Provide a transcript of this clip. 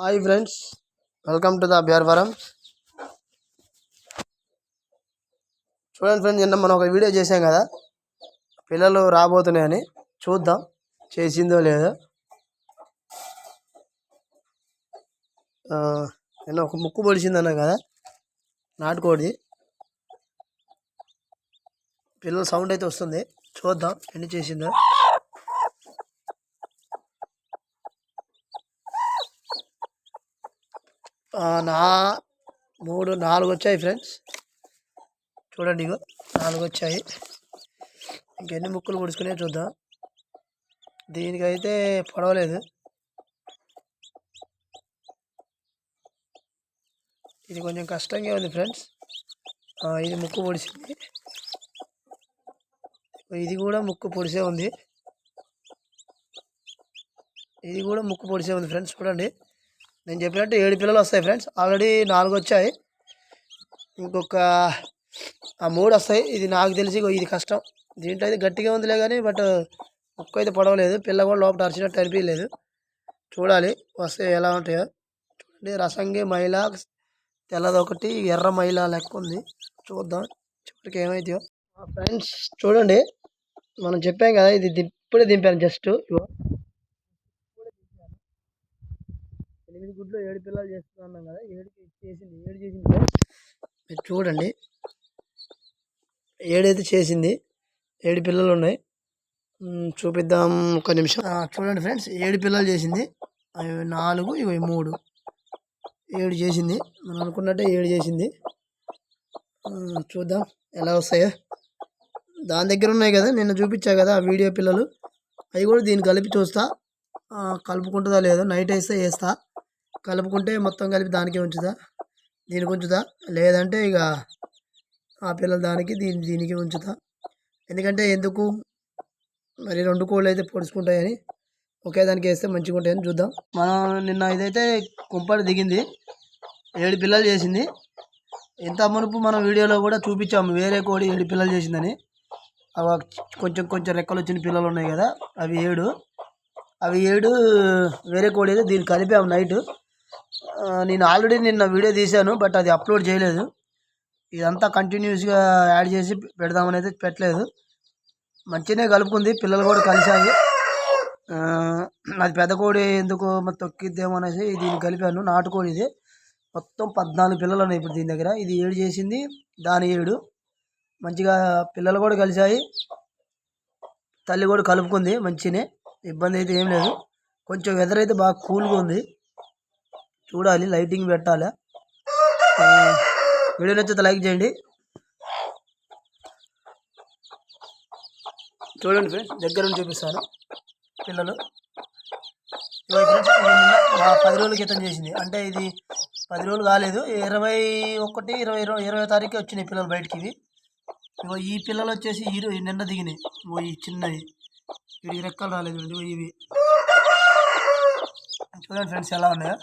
Hi friends welcome to the BR చూడండి friends నిన్న మనం ఒక వీడియో చేసాం కదా? పిల్లలు రాబోతున్నాయని చూద్దాం. చేసిందో లేదో. నిన్న ఒక ముక్కు పొడిచిందన్నా కదా? నాటుకోడి. పిల్లల సౌండ్ అయితే వస్తుంది. చూద్దాం ఎన్ని చేసిందో. నా మూడు నాలుగు వచ్చాయి ఫ్రెండ్స్. చూడండి ఇగో నాలుగు వచ్చాయి ఇంకెన్ని ముక్కులు పొడుచుకునే చూద్దాం. దీనికైతే పడవలేదు. ఇది కొంచెం కష్టంగా ఉంది ఫ్రెండ్స్. ఇది ముక్కు పొడిసింది. ఇది కూడా ముక్కు పొడిసే ఉంది. ఇది కూడా ముక్కు పొడిసే ఉంది ఫ్రెండ్స్ చూడండి. నేను చెప్పినట్టు ఏడు పిల్లలు వస్తాయి ఫ్రెండ్స్ ఆల్రెడీ నాలుగు వచ్చాయి. ఇంకొక ఆ మూడు వస్తాయి. ఇది నాకు తెలిసి ఇది కష్టం. దీంట్లో అయితే గట్టిగా ఉందిలే కానీ బట్ ముక్కు అయితే పడవలేదు. పిల్ల కూడా లోపల అరిచినట్టు అనిపించలేదు చూడాలి వస్తే ఎలా ఉంటాయో. చూడండి రసంగి మైల తెల్లదొకటి ఎర్ర మైల లెక్క ఉంది. చూద్దాం చివరికి ఏమైతాయో. ఫ్రెండ్స్ చూడండి మనం చెప్పాం కదా ఇది ఇప్పుడే దింపాను జస్ట్ ఇగో ఎనిమిది గుడ్లు ఏడు పిల్లలు చేస్తున్నాం కదా ఏడు చేసింది ఏడు చేసింది మీరు చూడండి. ఏడైతే చేసింది ఏడు పిల్లలు ఉన్నాయి. చూపిద్దాం ఒక నిమిషం. చూడండి ఫ్రెండ్స్ ఏడు పిల్లలు చేసింది అవి నాలుగు ఇవి మూడు. ఏడు చేసింది మనం అనుకున్నట్టే ఏడు చేసింది. చూద్దాం ఎలా వస్తాయో. దాని దగ్గర ఉన్నాయి కదా నిన్న చూపించా కదా ఆ వీడియో పిల్లలు. అవి కూడా దీన్ని కలిపి చూస్తా. కలుపుకుంటుందా లేదో నైట్ వేస్తే వేస్తా. కలుపుకుంటే మొత్తం కలిపి దానికే ఉంచుదా దీనికి ఉంచుదా లేదంటే ఇక ఆ పిల్లలు దానికి దీని దీనికి ఉంచుతా. ఎందుకంటే ఎందుకు? మరి రెండు కోళ్ళు అయితే పొడుచుకుంటాయని ఒకే దానికి వేస్తే మంచిగా ఉంటాయని చూద్దాం. మనం నిన్న ఇదైతే కుంపడి దిగింది. ఏడు పిల్లలు చేసింది. ఇంత మునుపు మనం వీడియోలో కూడా చూపించాము. వేరే కోడి ఏడు పిల్లలు చేసిందని. అవి కొంచెం కొంచెం రెక్కలు వచ్చిన పిల్లలు ఉన్నాయి కదా. అవి ఏడు. అవి ఏడు వేరే కోడి అయితే దీన్ని కలిపాము నైట్. నేను ఆల్రెడీ నిన్న వీడియో తీశాను బట్ అది అప్లోడ్ చేయలేదు. ఇదంతా కంటిన్యూస్గా యాడ్ చేసి పెడదామని అయితే పెట్టలేదు. మంచిగానే కలుపుకుంది పిల్లలు కూడా కలిసాయి అది పెద్ద కోడి ఎందుకు మరి తొక్కిద్దేమో అనేసి దీన్ని కలిపాను నాటుకోడి ఇది. మొత్తం పద్నాలుగు పిల్లలు ఉన్నాయి ఇప్పుడు దీని దగ్గర. ఇది ఏడు చేసింది దాని ఏడు. మంచిగా పిల్లలు కూడా కలిసాయి తల్లి కూడా కలుపుకుంది మంచిగానే ఇబ్బంది అయితే ఏం లేదు. కొంచెం వెదర్ అయితే బాగా కూల్గా ఉంది. చూడాలి లైటింగ్ పెట్టాలి. వీడియో నచ్చితే లైక్ చేయండి. చూడండి ఫ్రెండ్స్ దగ్గర నుంచి చూపిస్తాను పిల్లలు. ఫ్రెండ్స్ పది రోజుల క్రితం చేసింది. అంటే ఇది పది రోజులు కాలేదు ఇరవై ఒకటి ఇరవై ఇరవై ఇరవై తారీఖు వచ్చినాయి పిల్లలు బయటికి ఇవి. ఇగో ఈ పిల్లలు వచ్చేసి ఈ నిన్న దిగినాయి. ఇగో ఈ చిన్నవి. వీడికి రెక్కలు రాలేదు ఇవి. చూడండి ఫ్రెండ్స్ ఎలా ఉన్నాయో.